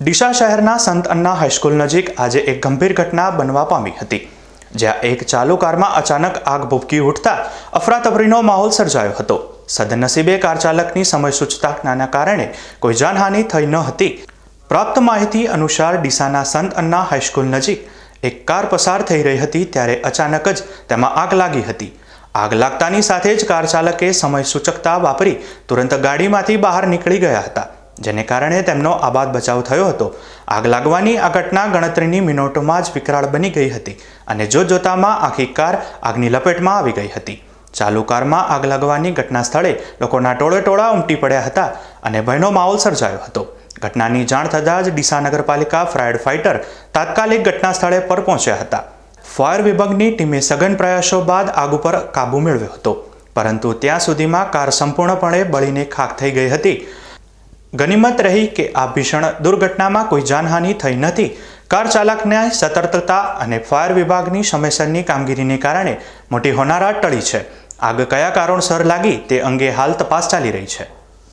ડીસા શહેરના સંત અન્ના હાઈસ્કૂલ નજીક આજે એક ગંભીર ઘટના બનવા પામી હતી, જ્યાં એક ચાલુ કારમાં અચાનક આગ ભભૂકી ઉઠતા અફરાતફરીનો માહોલ સર્જાયો હતો. સદનસીબે કાર ચાલકની સમય સૂચતાના કારણે કોઈ જાનહાનિ થઈ ન હતી. પ્રાપ્ત માહિતી અનુસાર ડીસાના સંત અન્ના હાઈસ્કૂલ નજીક એક કાર પસાર થઈ રહી હતી ત્યારે અચાનક જ તેમાં આગ લાગી હતી. આગ લાગતાની સાથે જ કાર ચાલકે સમય સૂચકતા વાપરી, તુરંત ગાડીમાંથી બહાર નીકળી ગયા હતા. જેને કારણે તેમનો આબાદ બચાવ થયો હતો. આગ લાગવાની આ ઘટના ગણતરીની મિનિટોમાં જ વિકરાળ બની ગઈ હતી અને જોતજોતામાં આખી કાર આગની લપેટમાં આવી ગઈ હતી. ચાલુ કારમાં આગ લાગવાની ઘટના સ્થળે લોકોના ટોળે ટોળા ઉમટી પડ્યા હતા અને ભયનો માહોલ સર્જાયો હતો. ઘટનાની જાણ થતાં જ ડીસા નગરપાલિકા ફાયર ફાઇટર તાત્કાલિક ઘટના સ્થળે પર પહોંચ્યા હતા. ફાયર વિભાગની ટીમે સઘન પ્રયાસો બાદ આગ ઉપર કાબૂ મેળવ્યો હતો. પરંતુ ત્યાં સુધીમાં કાર સંપૂર્ણપણે બળીને ખાક થઈ ગઈ હતી. ગનિમત રહી કે આ ભીષણ દુર્ઘટનામાં કોઈ જાનહાનિ થઈ નથી. કાર ચાલકને સતર્કતા અને ફાયર વિભાગની સમયસરની કામગીરીને કારણે મોટી હોનારા ટળી છે. આગ કયા કારણસર લાગી તે અંગે હાલ તપાસ ચાલી રહી છે.